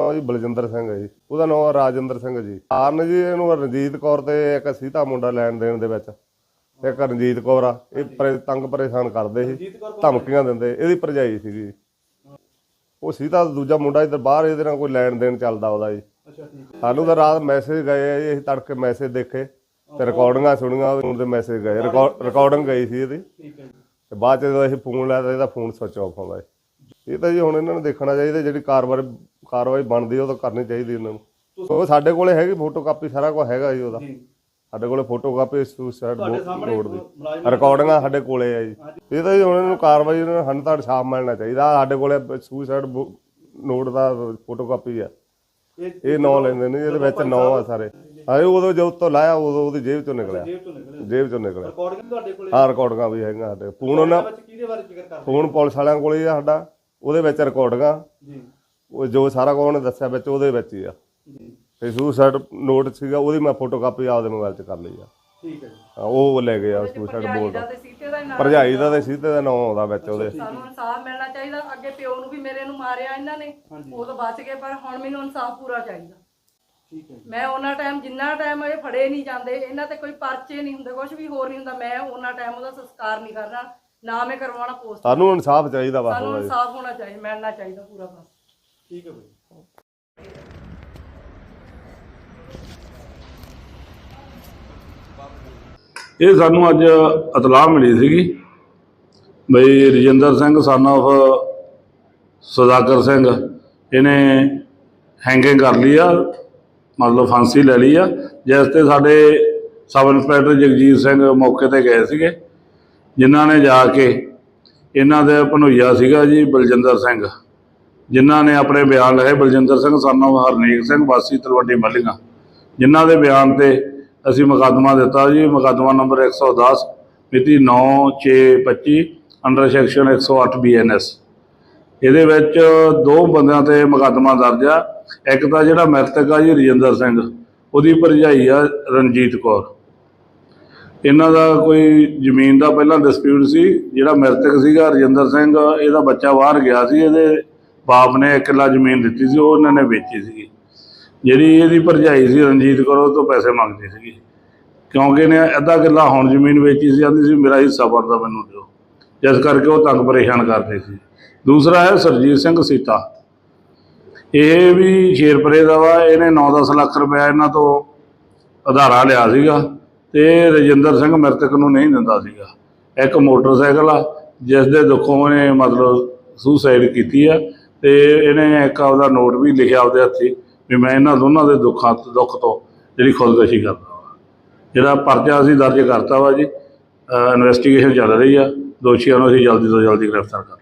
ਹਾਂ ਜੀ ਬਲਜਿੰਦਰ ਸਿੰਘ ਹੈ ਜੀ। ਉਹਦਾ ਨਾਮ ਰਾਜਿੰਦਰ ਸਿੰਘ ਜੀ। ਕਾਰਨ ਜੀ ਇਹਨੂੰ ਰਣਜੀਤ ਕੌਰ ਤੇ ਇੱਕ ਸੀਤਾ ਮੁੰਡਾ ਲੈਣ ਦੇਣ ਦੇ ਵਿੱਚ। ਤੇ ਇੱਕ ਰਣਜੀਤ ਕੌਰ ਆ ਇਹ ਪਰੇ- ਤੰਗ ਪਰੇਸ਼ਾਨ ਕਰਦੇ ਸੀ ਧਮਕੀਆਂ ਦਿੰਦੇ ਇਹਦੀ ਭਰਜਾਈ ਸੀਗੀ। ਉਹ ਸੀਤਾ ਦੂਜਾ ਮੁੰਡਾ ਇੱਧਰ ਬਾਹਰ ਇਹਦੇ ਨਾਲ ਕੋਈ ਲੈਣ ਦੇਣ ਚੱਲਦਾ ਉਹਦਾ ਜੀ। ਅੱਛਾ ਠੀਕ ਸਾਨੂੰ ਤਾਂ ਰਾਤ ਮੈਸੇਜ ਗਏ ਆ ਜੀ ਅਸੀਂ ਤੜਕੇ ਮੈਸੇਜ ਦੇਖੇ ਤੇ ਰਿਕਾਰਡਿੰਗਾਂ ਸੁਣੀਆਂ ਉਹਦੇ ਮੈਸੇਜ ਗਏ। ਰਿਕਾਰਡਿੰਗ ਗਈ ਸੀ ਇਹਦੀ। ਠੀਕ ਹੈ ਜੀ। ਤੇ ਬਾਅਦ ਚ ਜਦੋਂ ਅਸੀਂ ਫੋਨ ਲਾਇਆ ਤਾਂ ਇਹਦਾ ਫੋਨ ਸਵਿਚ ਆਫ ਆਉਂਦਾ ਹੈ ਇਹ ਤਾਂ ਜੀ ਹੁਣ ਇਹਨਾਂ ਨੂੰ ਦੇਖਣਾ ਚਾਹੀਦਾ ਜਿਹੜੀ ਕਾਰਵਾਈ ਕਾਰਵਾਈ ਬਣਦੀ ਉਹ ਤਾਂ ਕਰਨੀ ਚਾਹੀਦੀ ਇਹਨਾਂ ਨੂੰ। ਉਹ ਸਾਡੇ ਕੋਲੇ ਹੈਗੀ ਫੋਟੋ ਕਾਪੀ ਸਾਰਾ ਕੁਝ ਹੈਗਾ ਜੀ ਉਹਦਾ। ਜੀ। ਸਾਡੇ ਕੋਲੇ ਫੋਟੋ ਕਾਪੀ ਸੁਸਾਈਡ ਬੋਰਡ ਦੀ। ਰਿਕਾਰਡਿੰਗਾਂ ਸਾਡੇ ਕੋਲੇ ਆ ਜੀ। ਇਹ ਤਾਂ ਜੀ ਨੂੰ ਕਾਰਵਾਈ ਨੂੰ ਸਾਨੂੰ ਤਾਂ ਇਨਸਾਫ ਮਿਲਣਾ ਚਾਹੀਦਾ। ਸਾਡੇ ਕੋਲੇ ਸੁਸਾਈਡ ਨੋਟ ਦਾ ਫੋਟੋ ਕਾਪੀ ਆ। ਇਹ ਨਾਂ ਲੈਂਦੇ ਨੇ ਇਹਦੇ ਵਿੱਚ ਨਾਂ ਆ ਸਾਰੇ। ਆਏ ਉਦੋਂ ਜਦੋਂ ਤੋਂ ਲਾਇਆ ਉਦੋਂ ਉਹਦੀ ਜੇਬ ਚੋਂ ਨਿਕਲਿਆ। ਜੇਬ ਚੋਂ ਨਿਕਲਿਆ। ਰਿਕਾਰਡਿੰਗ ਤੁਹਾਡੇ ਕੋਲੇ? ਹਾਂ ਰਿਕਾਰਡਿੰਗਾਂ ਵੀ ਹੈਗੀਆਂ ਸਾਡੇ। ਫੋਨ ਉਹਨਾਂ ਕਿਹਦੇ ਬਾਰੇ ਜ਼ਿਕਰ ਕਰਦੇ? ਫੋਨ ਪੁਲਿਸ ਵਾਲਿਆਂ ਕੋਲ ਆ ਸਾਡਾ। ਉਹਦੇ ਵਿੱਚ ਰਿਕਾਰਡਿੰਗਾਂ ਜੀ। ਉਹ ਜੋ ਸਾਰਾ ਉਹਨੇ ਦੱਸਿਆ ਵਿੱਚ ਉਹਦੇ ਵਿੱਚ ਹੀ ਆ। ਜੀ। ਤੇ ਸੁਸਾਈਡ ਨੋਟ ਸੀਗਾ ਉਹਦੀ ਮੈਂ ਫੋਟੋ ਕਾਪੀ ਆਪਦੇ ਮੋਬਾਈਲ 'ਚ ਕਰ ਲਈ ਆ। ਠੀਕ ਹੈ ਜੀ। ਹਾਂ, ਉਹ ਲੈ ਗਏ ਆ ਸੁਸਾਈਡ ਬੋਰਡ ਦਾ ਤੇ ਸੀਤੇ ਦਾ ਭਰਜਾਈ ਤੇ ਸੀਤੇ ਦਾ ਨਾਂ ਆਉਂਦਾ ਵਿੱਚ ਉਹਦੇ। ਸਾਨੂੰ ਇਨਸਾਫ ਮਿਲਣਾ ਚਾਹੀਦਾ। ਅੱਗੇ ਪਿਓ ਨੂੰ ਵੀ ਮੇਰੇ ਨੂੰ ਮਾਰਿਆ ਇਹਨਾਂ ਨੇ ਉਹ ਤਾਂ ਬਚ ਗਏ ਪਰ ਹੁਣ ਮੈਨੂੰ ਇਨਸਾਫ ਪੂਰਾ ਚਾਹੀਦਾ। ਠੀਕ ਹੈ ਜੀ। ਮੈਂ ਉਹਨਾਂ ਟਾਈਮ ਜਿੰਨਾ ਟਾਈਮ ਇਹ ਫੜੇ ਨਹੀਂ ਜਾਂਦੇ ਇਹਨਾਂ ਤੇ ਕੋਈ ਪਰਚੇ ਨਹੀਂ ਹੁੰਦੇ ਕੁਝ ਵੀ ਹੋਰ ਨਹੀਂ ਹੁੰਦਾ ਮੈਂ ਉਹਨਾਂ ਟਾਈਮ ਉਹਦਾ ਸੰਸਕਾਰ ਨਹੀਂ ਕਰਨਾ ਨਾ ਮੈਂ ਕਰਵਾਉਣਾ ਪੋਸਟ ਸਾਨੂੰ ਇਨਸਾਫ ਚਾਹੀਦਾ ਬਸ ਸਾਨੂੰ। ਇਨਸਾਫ ਹੋਣਾ ਚਾਹੀਦਾ ਮਿਲਣਾ ਚਾਹੀਦਾ ਪੂਰਾ ਬਸ। ਠੀਕ ਹੈ ਭਾਈ। ਇਹ ਸਾਨੂੰ ਅੱਜ ਇਤਲਾਹ ਮਿਲੀ ਸੀਗੀ ਬਈ ਰਜਿੰਦਰ ਸਿੰਘ ਸਨ of ਸੁਦਾਗਰ ਸਿੰਘ, ਇਹਨੇ ਹੈਂਗਿੰਗ ਕਰ ਲਈ ਆ, ਮਤਲਬ ਫਾਂਸੀ ਲੈ ਲਈ ਆ। ਜਿਸ ਤੇ ਸਾਡੇ ਸਬ ਇੰਸਪੈਕਟਰ ਜਗਜੀਤ ਸਿੰਘ ਮੌਕੇ ਤੇ ਗਏ ਸੀਗੇ, ਜਿਨ੍ਹਾਂ ਨੇ ਜਾ ਕੇ ਇਹਨਾਂ ਦੇ ਭਨੋਈਆ ਸੀਗਾ ਜੀ ਬਲਜਿੰਦਰ ਸਿੰਘ। ਜਿਨ੍ਹਾਂ ਨੇ ਆਪਣੇ ਬਿਆਨ ਲਏ ਬਲਜਿੰਦਰ ਸਿੰਘ ਸਨ of ਹਰਨੇਕ ਸਿੰਘ, ਵਾਸੀ ਤਲਵੰਡੀ ਮੱਲੀਆਂ। ਜਿਨ੍ਹਾਂ ਦੇ ਬਿਆਨ ਤੇ ਅਸੀਂ ਮੁਕੱਦਮਾ ਦਿੱਤਾ ਜੀ, ਮੁਕੱਦਮਾ ਨੰਬਰ 110 ਮਿਤੀ 9/6/25 ਅੰਡਰ ਸੈਕਸ਼ਨ 108 ਬੀਐਨਐਸ ਇਹਦੇ ਵਿੱਚ ਦੋ ਬੰਦਿਆਂ ਤੇ ਮੁਕੱਦਮਾ ਦਰਜ ਆ। ਇੱਕ ਤਾਂ ਜਿਹੜਾ ਮ੍ਰਿਤਕ ਆ ਜੀ, ਰਜਿੰਦਰ ਸਿੰਘ, ਉਹਦੀ ਭਰਜਾਈ ਆ ਰਣਜੀਤ ਕੌਰ। ਇਹਨਾਂ ਦਾ ਕੋਈ ਜ਼ਮੀਨ ਦਾ ਪਹਿਲਾਂ ਡਿਸਪਿਊਟ ਸੀ, ਜਿਹੜਾ ਮ੍ਰਿਤਕ ਸੀਗਾ ਰਜਿੰਦਰ ਸਿੰਘ, ਇਹਦਾ ਬੱਚਾ ਬਾਹਰ ਗਿਆ ਸੀ, ਇਹਦੇ ਬਾਪ ਨੇ ਇੱਕ ਕਿੱਲਾ ਜ਼ਮੀਨ ਦਿੱਤੀ ਸੀ, ਉਹ ਇਹਨਾਂ ਨੇ ਵੇਚੀ ਸੀਗੀ। ਜਿਹੜੀ ਇਹਦੀ ਭਰਜਾਈ ਸੀ ਰਣਜੀਤ ਕੌਰ, ਉਹ ਤੋਂ ਪੈਸੇ ਮੰਗਦੀ ਸੀਗੀ। ਕਿਉਂਕਿ ਇਹਨੇ ਅੱਧਾ ਕਿੱਲਾ ਹੁਣ ਜ਼ਮੀਨ ਵੇਚੀ ਸੀ ਆਂਦੀ ਸੀ, ਮੇਰਾ ਹਿੱਸਾ ਬਣਦਾ, ਮੈਨੂੰ ਦਿਓ। ਜਿਸ ਕਰਕੇ ਉਹ ਤੰਗ ਪਰੇਸ਼ਾਨ ਕਰਦੇ ਸੀ। ਦੂਸਰਾ ਹੈ ਸਰਜੀਤ ਸਿੰਘ ਸੀਤਾ। ਇਹ ਵੀ ਸ਼ੇਰਪਰੇ ਦਾ ਵਾ, ਇਹਨੇ 9-10 ਲੱਖ ਰੁਪਇਆ ਇਹਨਾਂ ਤੋਂ ਉਧਾਰਾ ਲਿਆ ਸੀਗਾ ਤੇ ਰਜਿੰਦਰ ਸਿੰਘ ਮ੍ਰਿਤਕ ਨੂੰ ਨਹੀਂ ਦਿੰਦਾ ਸੀਗਾ। ਇੱਕ ਮੋਟਰਸਾਈਕਲ ਆ, ਜਿਸ ਦੇ ਦੁੱਖੋਂ ਉਹਨੇ ਮਤਲਬ ਸੁਸਾਈਡ ਕੀਤੀ ਆ ਤੇ ਇਹਨੇ ਇੱਕ ਆਪਦਾ ਨੋਟ ਵੀ ਲਿਖਿਆ ਆਪਦੇ ਹੱਥੀ। ਵੀ ਮੈਂ ਇਹਨਾਂ ਦੋਨਾਂ ਦੇ ਦੁੱਖਾਂ ਦੁੱਖ ਤੋਂ ਜਿਹੜੀ ਖੁਦਕੁਸ਼ੀ ਕਰਦਾ ਵਾ। ਜਿਹੜਾ ਪਰਚਾ ਅਸੀਂ ਦਰਜ ਕਰਤਾ ਵਾ ਜੀ। ਇਨਵੈਸਟੀਗੇਸ਼ਨ ਚੱਲ ਰਹੀ ਆ। ਦੋਸ਼ੀਆਂ ਨੂੰ ਅਸੀਂ ਜਲਦੀ ਤੋਂ ਜਲਦੀ ਗ੍ਰਿਫਤਾਰ ਕਰ